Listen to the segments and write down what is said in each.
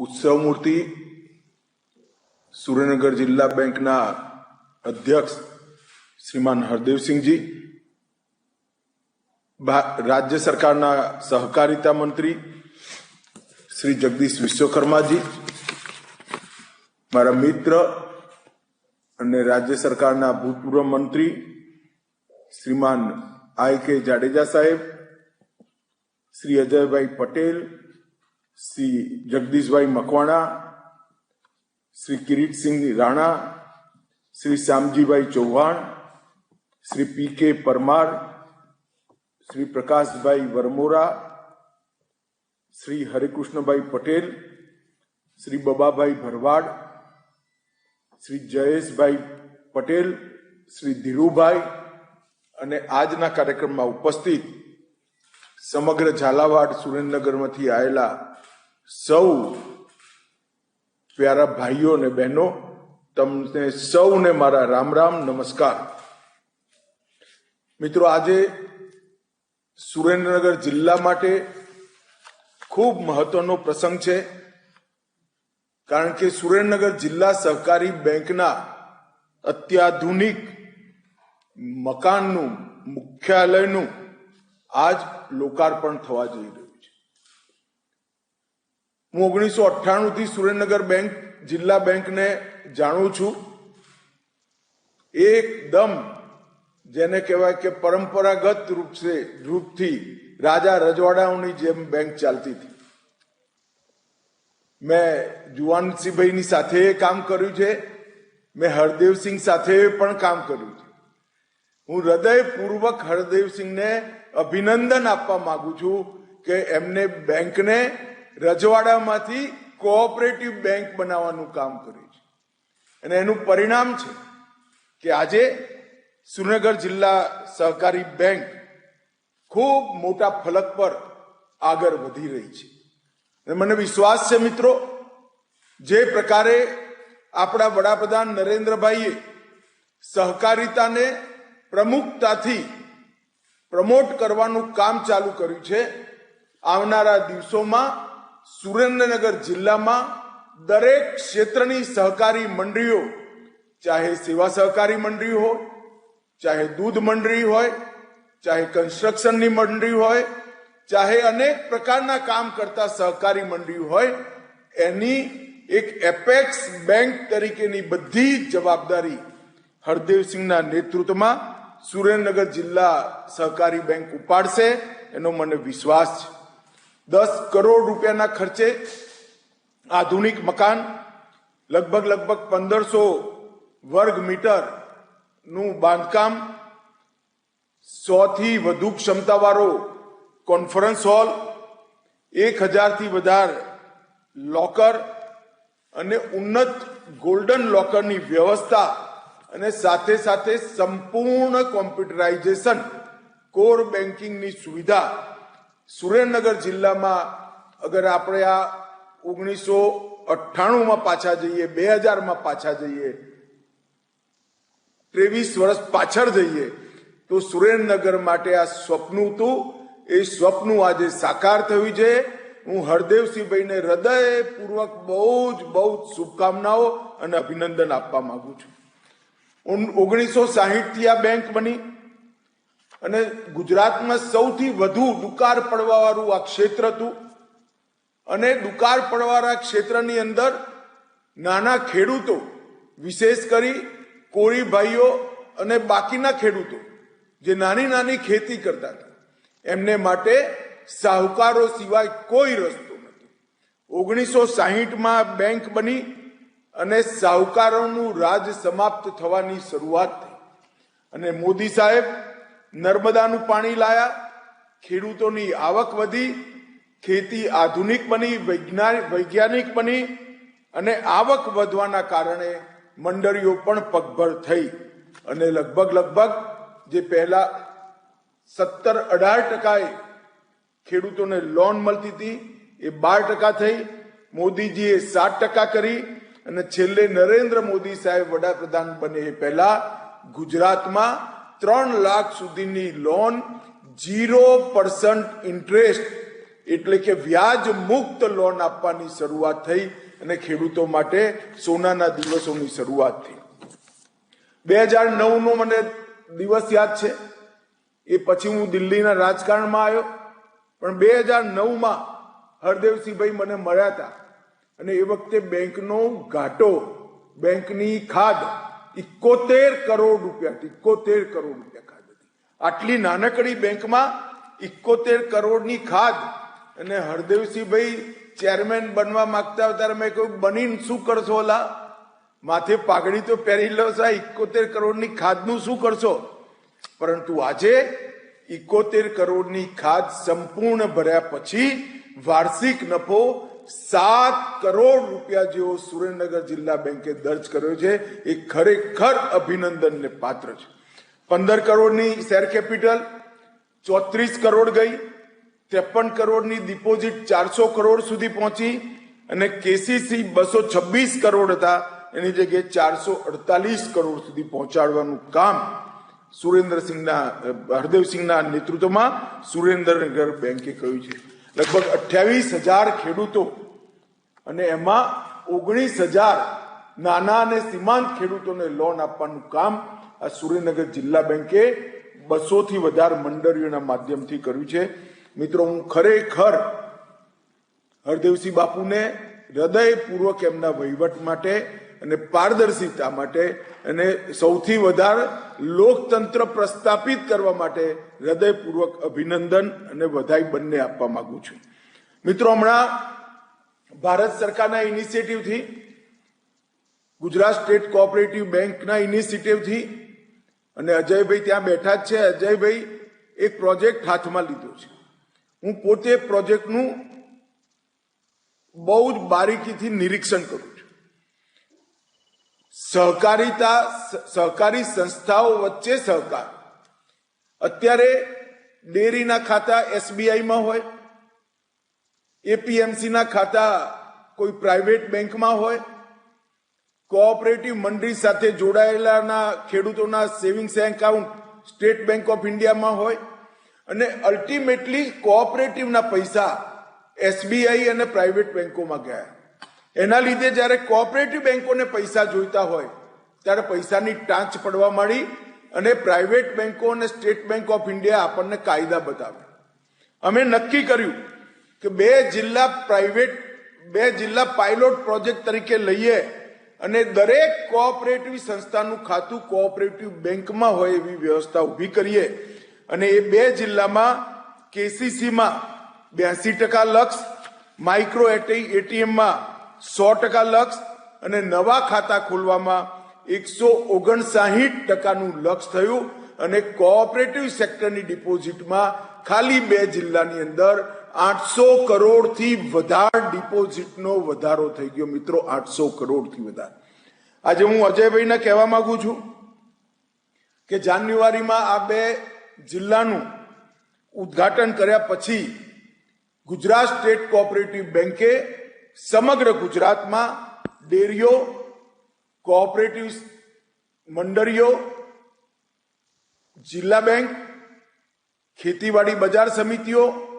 ઉત્સવ મૂર્તિ સુરેન્દ્રનગર જિલ્લા બેંકના અધ્યક્ષ શ્રીમાન હરદેવસિંહજી રાજ્ય સરકારના સહકારિતા મંત્રી શ્રી જગદીશ વિશ્વકર્માજી, મારા મિત્ર અને રાજ્ય સરકારના ભૂતપૂર્વ મંત્રી શ્રીમાન આઈ કે જાડેજા સાહેબ, શ્રી અજયભાઈ પટેલ શ્રી જગદીશભાઈ મકવાણા, શ્રી કિરીટસિંહ રાણા, શ્રી શ્યામજીભાઈ ચૌહાણ, શ્રી પી કે પરમાર, શ્રી પ્રકાશભાઈ વરમોરા, શ્રી હરિકૃષ્ણભાઈ પટેલ, શ્રી બબાભાઈ ભરવાડ, શ્રી જયેશભાઈ પટેલ, શ્રી ધીરુભાઈ અને આજના કાર્યક્રમમાં ઉપસ્થિત સમગ્ર ઝાલાવાડ સુરેન્દ્રનગરમાંથી આવેલા સૌ પ્યારા ભાઈઓ અને બહેનો, તમને સૌને મારા રામ રામ, નમસ્કાર. મિત્રો, આજે સુરેન્દ્રનગર જિલ્લા માટે ખૂબ મહત્વનો પ્રસંગ છે, કારણ કે સુરેન્દ્રનગર જિલ્લા સહકારી બેંકના અત્યાધુનિક મકાનનું મુખ્યાલયનું આજ લોકાર્પણ થવા જઈ રહ્યું હું ઓગણીસો અઠ્ઠાણું થી સુરેન્દ્રનગર બેંક જિલ્લા બેંકને જાણું છું. એકદમ જેને કહેવાય કે પરંપરાગત રૂપસે રૂપથી રાજા રજવાડાઓની જેમ બેંક ચાલતી હતી. મેં જુવાનસિંહભાઈની સાથે કામ કર્યું છે, મેં હરદેવસિંહ સાથે પણ કામ કર્યું છે. હું હૃદયપૂર્વક હરદેવસિંહને અભિનંદન આપવા માંગુ છું કે એમને બેંકને રજવાડામાંથી કોઓપરેટિવ બેંક બનાવવાનું કામ કર્યું છે. અને એનું પરિણામ છે કે આજે સુરેન્દ્રનગર જિલ્લા સહકારી બેંક ખૂબ મોટા ફલક પર આગળ વધી રહી છે. અને મને વિશ્વાસ છે મિત્રો, જે પ્રકારે આપણા વડાપ્રધાન નરેન્દ્રભાઈએ સહકારિતાને પ્રમુખતાથી પ્રમોટ કરવાનું કામ ચાલુ કર્યું છે, આવનારા દિવસોમાં સુરેન્દ્રનગર જિલ્લામાં દરેક ક્ષેત્રની સહકારી મંડળીઓ, ચાહે સેવા સહકારી મંડળી હોય, ચાહે દૂધ મંડળી હોય, ચાહે કન્સ્ટ્રક્શનની મંડળી હોય, ચાહે અનેક પ્રકારના કામ કરતા સહકારી મંડળી હોય, એની એક એપેક્સ બેંક તરીકેની બધી જવાબદારી હરદેવસિંહના નેતૃત્વમાં સુરેન્દ્રનગર જિલ્લા સહકારી બેંક ઉપાડશે, એનો મને વિશ્વાસ છે. દસ કરોડ રૂપિયાના ખર્ચે આધુનિક મકાન, લગભગ લગભગ પંદરસો વર્ગ મીટરનું બાંધકામ સો થી વધુ ક્ષમતાવાળો કોન્ફરન્સ હોલ એક હજારથી વધારે લોકર અને ઉન્નત ગોલ્ડન લોકરની વ્યવસ્થા અને સાથે સાથે સંપૂર્ણ કોમ્પ્યુટરાઇઝેશન કોર બેન્કિંગની સુવિધા સુરેન્દ્રનગર જિલ્લામાં અગર આપણે આ ઓગણીસો અઠ્ઠાણુંમાં પાછા જઈએ, બે હજારમાં પાછા જઈએ, ત્રેવીસ વર્ષ પાછળ જઈએ, તો સુરેન્દ્રનગર માટે આ સ્વપ્ન હતું. એ સ્વપ્ન આજે સાકાર થયું છે. હું હરદેવસિંહભાઈને હૃદયપૂર્વક બહુ જ બહુ જ શુભકામનાઓ અને અભિનંદન આપવા માંગુ છું. ઓગણીસો સાહીઠથી આ બેંક બની. અને ગુજરાતમાં સૌથી વધુ દુકાળ પડવાવાળું આ ક્ષેત્ર હતું. અને દુકાળ પડવાળા ક્ષેત્રની અંદર નાના ખેડૂતો, વિશેષ કરી કોળી ભાઈઓ અને બાકીના ખેડૂતો, જે નાની નાની ખેતી કરતા હતા. એમને માટે સાહુકારો સિવાય કોઈ રસ્તો નથી ઓગણીસો સાહીઠમાં બેંક બની અને સાહુકારોનું રાજ સમાપ્ત થવાની શરૂઆત થઈ. અને મોદી સાહેબ નર્મદાનું પાણી લાયા, ખેડૂતોની આવક વધી, ખેતી આધુનિક બની વૈજ્ઞાનિક બની અને આવક વધવાના કારણે મંડળીઓ પણ પગભર થઈ અને લગભગ લગભગ જે પહેલા સત્તર અઢાર ટકાએ ખેડૂતોને લોન મળતી હતી, એ બાર ટકા થઈ. મોદીજીએ સાત ટકા કરી અને છેલ્લે નરેન્દ્ર મોદી સાહેબ વડાપ્રધાન બને એ પહેલા ગુજરાતમાં ત્રણ લાખ સુધીની લોન જીરો પર્સન્ટ ઇન્ટરેસ્ટ એટલે કે વ્યાજ મુક્ત લોન આપવાની શરૂઆત થઈ અને ખેડૂતો માટે સોનાના દિવસોની શરૂઆત થઈ. બે હજાર નવનો મને દિવસ યાદ છે. એ પછી હું દિલ્હીના રાજકારણમાં આવ્યો. પણ બે હજાર નવમાં હરદેવસિંહભાઈ મને મળ્યા હતા. અને એ વખતે બેંકનો ઘાટો, બેંકની ખાદ ઇકોતેર કરોડ રૂપિયા ઇકોતેર કરોડ રૂપિયા ખાદ હતી. આટલી નાનકડી બેંકમાં ઇકોતેર કરોડની ખાદ અને હરદેવસિંહભાઈ ચેરમેન બનવા માંગતા ત્યારે મેં કહ્યું, બનીને શું કરશો ઓલા? માથે પાઘડી તો પહેરી લો સા ઇકોતેર કરોડની ખાદનું શું કરશો? પરંતુ આજે ઇકોતેર કરોડની ખાદ સંપૂર્ણ ભર્યા પછી વાર્ષિક નફો સાત કરોડ રૂપિયા જેવો સુરેન્દ્રનગર જિલ્લા બેંકે દર્જ કર્યો છે. એ ખરેખર અભિનંદનને પાત્ર છે. પંદર કરોડની શેર કેપિટલ, ચોત્રીસ કરોડ ગઈ, ત્રેપન કરોડની ડિપોઝિટ ચારસો કરોડ સુધી પહોંચી અને કેસીસી બસો છવ્વીસ કરોડ હતા. એની જગ્યાએ ચારસો અડતાલીસ કરોડ સુધી પહોંચાડવાનું કામ સુરેન્દ્રસિંહના, હરદેવસિંહના નેતૃત્વમાં સુરેન્દ્રનગર બેંકે કર્યું છે. લગભગ અઠ્યાવીસ હજાર ખેડૂતો અને એમાં ઓગણીસ હજાર નાના અને સીમાંત ખેડૂતોને લોન આપવાનું કામ આ સુરેન્દ્રનગર જિલ્લા બેંકે બસોથી વધારે મંડળીઓના માધ્યમથી કર્યું છે. મિત્રો, હું ખરેખર હરદેવસિંહ બાપુને હૃદયપૂર્વક એમના વહીવટ માટે અને પારદર્શિતા માટે અને સૌથી વધારે લોકતંત્ર પ્રસ્થાપિત કરવા માટે હૃદયપૂર્વક અભિનંદન અને વધાઈ બંને આપવા માંગુ છું. મિત્રો, હમણાં ભારત સરકારના ઇનિશિયેટિવથી ગુજરાત સ્ટેટ કોઓપરેટિવ બેંકના ઇનિશિયેટિવથી અને અજયભાઈ ત્યાં બેઠા જ છે. અજયભાઈ એક પ્રોજેક્ટ હાથમાં લીધો છે. હું પોતે પ્રોજેક્ટનું બહુ જ બારીકીથી નિરીક્ષણ કરું છું. સહકારિતા, સહકારી સંસ્થાઓ વચ્ચે સહકાર. અત્યારે ડેરીના ખાતા એસબીઆઈમાં હોય એપીએમસીના ખાતા કોઈ પ્રાઇવેટ બેંકમાં હોય કોઓપરેટિવ મંડળી સાથે જોડાયેલાના ખેડૂતોના savings account State Bank of ઇન્ડિયામાં હોય અને અલ્ટિમેટલી કોઓપરેટિવના પૈસા એસબીઆઈ અને પ્રાઇવેટ બેંકોમાં ગયા. એના લીધે જ્યારે કોઓપરેટિવ બેંકોને પૈસા જોઈતા હોય, ત્યારે પૈસાની ટાંચ પડવા માંડી અને પ્રાઇવેટ બેંકો અને સ્ટેટ બેંક ઓફ ઇન્ડિયા આપણને કાયદા બતાવે અમે નક્કી કર્યું કે બે જિલ્લા પ્રાઇવેટ બે જિલ્લા પાયલોટ પ્રોજેક્ટ તરીકે લઈએ અને દરેક કોઓપરેટિવ સંસ્થાનું ખાતું કોઓપરેટિવ બેંકમાં હોય એવી વ્યવસ્થા ઊભી કરીએ અને એ બે જિલ્લામાં કેસીસીમાં બ્યાસી ટકા લક્ષ માઇક્રો એટીએમમાં સો ટકા લક્ષ અને નવા ખાતા ખોલવામાં એકસો ઓગણસાહીઠ ટકાનું લક્ષ થયું અને કોઓપરેટિવ સેક્ટરની ડિપોઝિટમાં ખાલી બે જિલ્લાની અંદર આઠસો કરોડથી વધારે ડિપોઝિટનો વધારો થઈ ગયો. મિત્રો, આઠસો કરોડથી વધારે. આજે હું અજયભાઈને કહેવા માંગુ છું કે જાન્યુઆરીમાં આ બે જિલ્લાનું ઉદ્ઘાટન કર્યા પછી ગુજરાત સ્ટેટ કોઓપરેટિવ બેંકે સમગ્ર ગુજરાતમાં ડેરીઓ કોઓપરેટિવ મંડળીઓ, જિલ્લા બેંક, ખેતીવાડી બજાર સમિતિઓ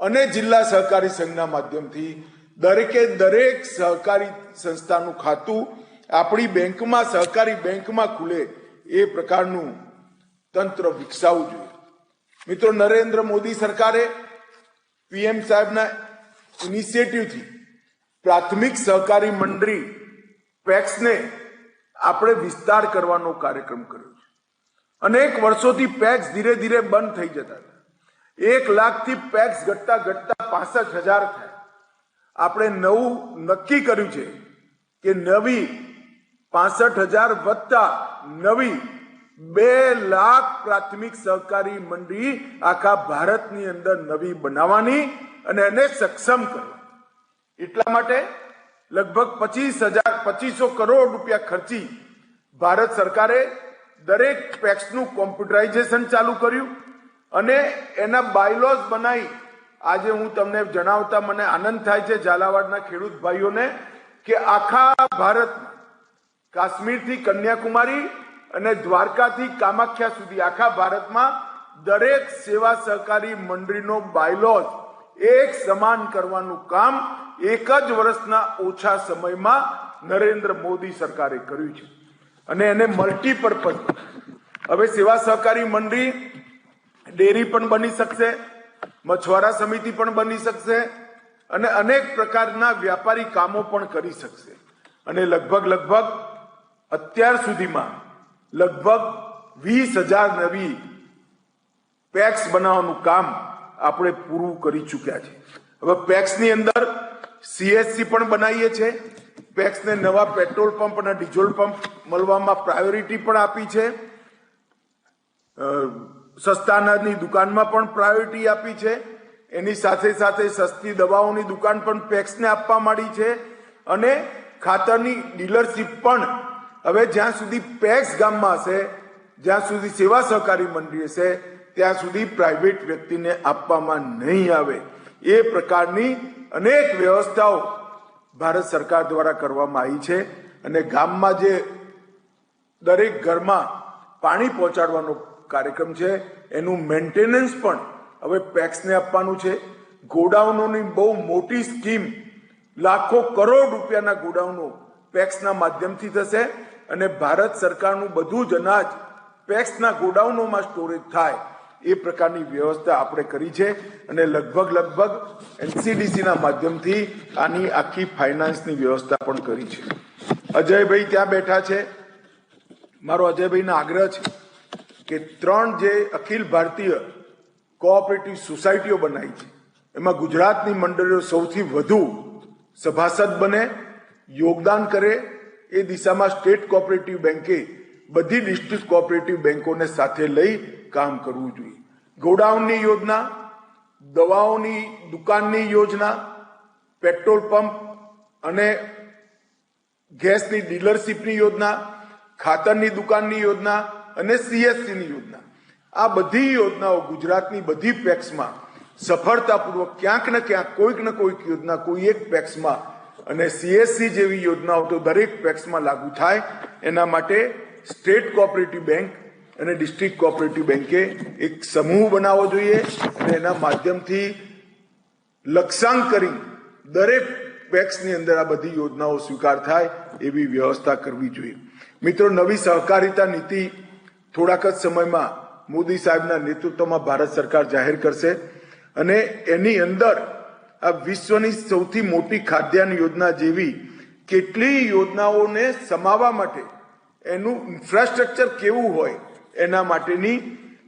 અને જિલ્લા સહકારી સંઘના માધ્યમથી દરેકે દરેક સહકારી સંસ્થાનું ખાતું આપણી બેંકમાં, સહકારી બેંકમાં ખુલે એ પ્રકારનું તંત્ર વિકસાવવું જોઈએ. મિત્રો, નરેન્દ્ર મોદી સરકારે પીએમ સાહેબના ઇનિશિયેટિવથી પ્રાથમિક સહકારી મંડળી પેક્સને આપણે વિસ્તાર કરવાનો કાર્યક્રમ કર્યો છે. અનેક વર્ષોથી પેક્સ ધીરે ધીરે બંધ થઈ જતા એક લાખથી પેક્સ ઘટતા ઘટતા પાસઠ હજાર થાય. આપણે નવું નક્કી કર્યું છે કે નવી પાસઠ હજાર વત્તા નવી બે લાખ પ્રાથમિક સહકારી મંડળી આખા ભારતની અંદર નવી બનાવવાની અને એને સક્ષમ કરવા. એટલા માટે લગભગ પચીસ હજાર, પચીસો કરોડ રૂપિયા ખર્ચી ભારત સરકારે દરેક પેક્સનું કોમ્પ્યુટરાઇઝેશન ચાલુ કર્યું. અને એના બાયલોઝ બનાવી આજે હું તમને જણાવતા મને આનંદ થાય છે ઝાલાવાડના ખેડૂત ભાઈઓને કે આખા ભારતમાં કાશ્મીરથી કન્યાકુમારી અને દ્વારકાથી કામાખ્યા સુધી આખા ભારતમાં દરેક સેવા સહકારી મંડળીનો બાયલોઝ એક સમાન કરવાનું કામ એક જ વર્ષના ઓછા સમયમાં નરેન્દ્ર મોદી સરકારે કર્યું છે. અને એને મલ્ટીપર્પઝ હવે સેવા સહકારી મંડળી ડેરી પણ બની શકશે મછવારા સમિતિ પણ બની શકશે, અને અનેક પ્રકારના વ્યાપારી કામો પણ કરી શકશે. અને લગભગ લગભગ અત્યાર સુધીમાં લગભગ વીસ હજાર નવી પેક્સ બનાવવાનું કામ આપણે પૂરું કરી ચૂક્યા છે. હવે પેક્સની અંદર સીએસસી પણ બનાવીએ છે, પેક્સને નવા પેટ્રોલ પંપ અને ડીઝલ પંપ મળવામાં પ્રાયોરિટી પણ આપી છે. સસ્તા અનાજની દુકાનમાં પણ પ્રાયોરિટી આપી છે. એની સાથે સાથે સસ્તી દવાઓની દુકાન પણ પેક્સને આપવા માંડી છે. અને ખાતરની ડીલરશીપ પણ હવે જ્યાં સુધી પેક્સ ગામમાં હશે, જ્યાં સુધી સેવા સહકારી મંડળી હશે, ત્યાં સુધી પ્રાઇવેટ વ્યક્તિને આપવામાં નહીં આવે. એ પ્રકારની અનેક વ્યવસ્થાઓ ભારત સરકાર દ્વારા કરવામાં આવી છે. અને ગામમાં જે દરેક ઘરમાં પાણી પહોંચાડવાનો કાર્યક્રમ છે. એનું મેન્ટેનન્સ પણ હવે પેક્સને આપવાનું છે. ગોડાઉનોની બહુ મોટી સ્કીમ લાખો કરોડ રૂપિયાના ગોડાઉનો પેક્સના માધ્યમથી થશે અને ભારત સરકારનું બધું જ અનાજ પેક્સના ગોડાઉનોમાં સ્ટોરેજ થાય એ પ્રકારની વ્યવસ્થા આપણે કરી છે અને લગભગ લગભગ એનસીડીસીના માધ્યમથી આની આખી ફાઇનાન્સની વ્યવસ્થા પણ કરી છે. અજયભાઈ ત્યાં બેઠા છે. મારો અજયભાઈનો આગ્રહ છે. કે ત્રણ જે અખિલ ભારતીય કોઓપરેટિવ સોસાયટીઓ બનાવી છે. એમાં ગુજરાતની મંડળીઓ સૌથી વધુ સભાસદ બને, યોગદાન કરે, એ દિશામાં સ્ટેટ કોઓપરેટિવ બેન્કે બધી ડિસ્ટ્રિક્ટ કોઓપરેટિવ બેન્કોને સાથે લઈ કામ કરવું જોઈએ. ગોડાઉનની યોજના, દવાઓની દુકાનની યોજના, પેટ્રોલ પંપ અને ગેસની ડીલરશીપની યોજના, ખાતરની દુકાનની યોજના અને સીએસસીની યોજના. આ બધી યોજનાઓ ગુજરાતની બધી પેક્સમાં સફળતાપૂર્વક ક્યાંક ને ક્યાંક, કોઈક ને કોઈક યોજના, કોઈ એક પેક્સમાં અને સીએસસી જેવી યોજનાઓ તો દરેક પેક્સમાં લાગુ થાય. એના માટે સ્ટેટ કોઓપરેટિવ બેંક અને ડિસ્ટ્રિક્ટ કોઓપરેટિવ બેંકે એક સમૂહ બનાવવો જોઈએ અને એના માધ્યમથી લક્ષાંક કરી દરેક પેક્સની અંદર આ બધી યોજનાઓ સ્વીકાર થાય એવી વ્યવસ્થા કરવી જોઈએ. મિત્રો, નવી સહકારિતા નીતિ થોડાક જ સમયમાં મોદી સાહેબના નેતૃત્વમાં ભારત સરકાર જાહેર કરશે અને એની અંદર આ વિશ્વની સૌથી મોટી ખાદ્યાન્ન યોજના જેવી કેટલી યોજનાઓને સમાવવા માટે એનું ઇન્ફ્રાસ્ટ્રક્ચર કેવું હોય એના માટેની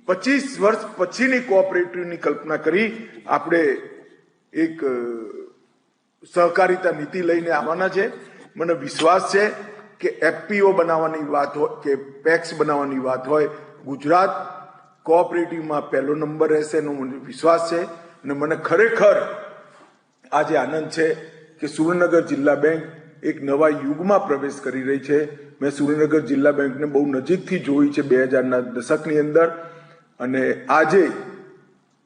પચીસ વર્ષ પછીની કોઓપરેટિવની કલ્પના કરી આપણે એક સહકારિતા નીતિ લઈને આવવાના છે. મને વિશ્વાસ છે કે એફપીઓ બનાવવાની વાત હોય, કે પેક્સ બનાવવાની વાત હોય, ગુજરાત કોઓપરેટિવમાં પહેલો નંબર રહેશે એનો મને વિશ્વાસ છે અને મને ખરેખર આજે આનંદ છે કે સુરેન્દ્રનગર જિલ્લા બેંક એક નવા યુગમાં પ્રવેશ કરી રહી છે. મેં સુરેન્દ્રનગર જિલ્લા બેંકને બહુ નજીકથી જોઈ છે બે હજારના દશકની અંદર અને આજે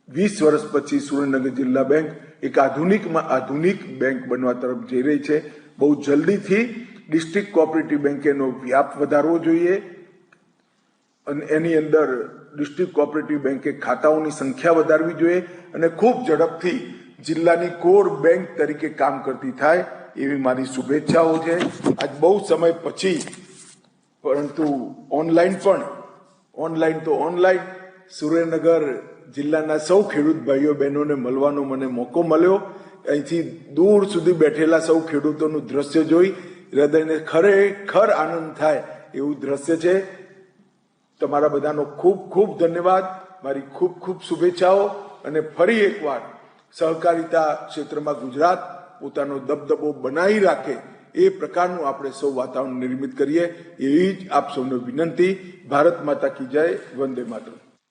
વીસ વર્ષ પછી સુરેન્દ્રનગર જિલ્લા બેંક એક આધુનિકમાં આધુનિક બેંક બનવા તરફ જઈ રહી છે. બહુ જલ્દીથી ડિસ્ટ્રિક્ટ કોઓપરેટિવ બેન્કનો વ્યાપ વધારવો જોઈએ અને એની અંદર ડિસ્ટ્રિક્ટ કોઓપરેટિવ બેન્કે ખાતાઓની સંખ્યા વધારવી જોઈએ અને ખૂબ ઝડપથી જિલ્લાની કોર બેંક તરીકે કામ કરતી થાય એવી મારી શુભેચ્છાઓ છે. આજ બહુ સમય પછી, પરંતુ ઓનલાઈન પણ, ઓનલાઈન તો ઓનલાઈન, સુરેન્દ્રનગર જિલ્લાના સૌ ખેડૂત ભાઈઓ બહેનોને મળવાનો મને મોકો મળ્યો. અહીંથી દૂર સુધી બેઠેલા સૌ ખેડૂતોનું દ્રશ્ય જોઈ હૃદયને ખરેખર આનંદ થાય એવું દ્રશ્ય છે. તમારા બધાનો ખૂબ ખૂબ ધન્યવાદ. મારી ખૂબ ખૂબ શુભેચ્છાઓ અને ફરી એકવાર સહકારિતા ક્ષેત્રમાં ગુજરાત પોતાનો દબદબો બનાવી રાખે એ પ્રકારનું આપણે સૌ વાતાવરણ નિર્મિત કરીએ. એવી જ આપ સૌને વિનંતી. ભારત માતા કી જય. વંદે માતરમ.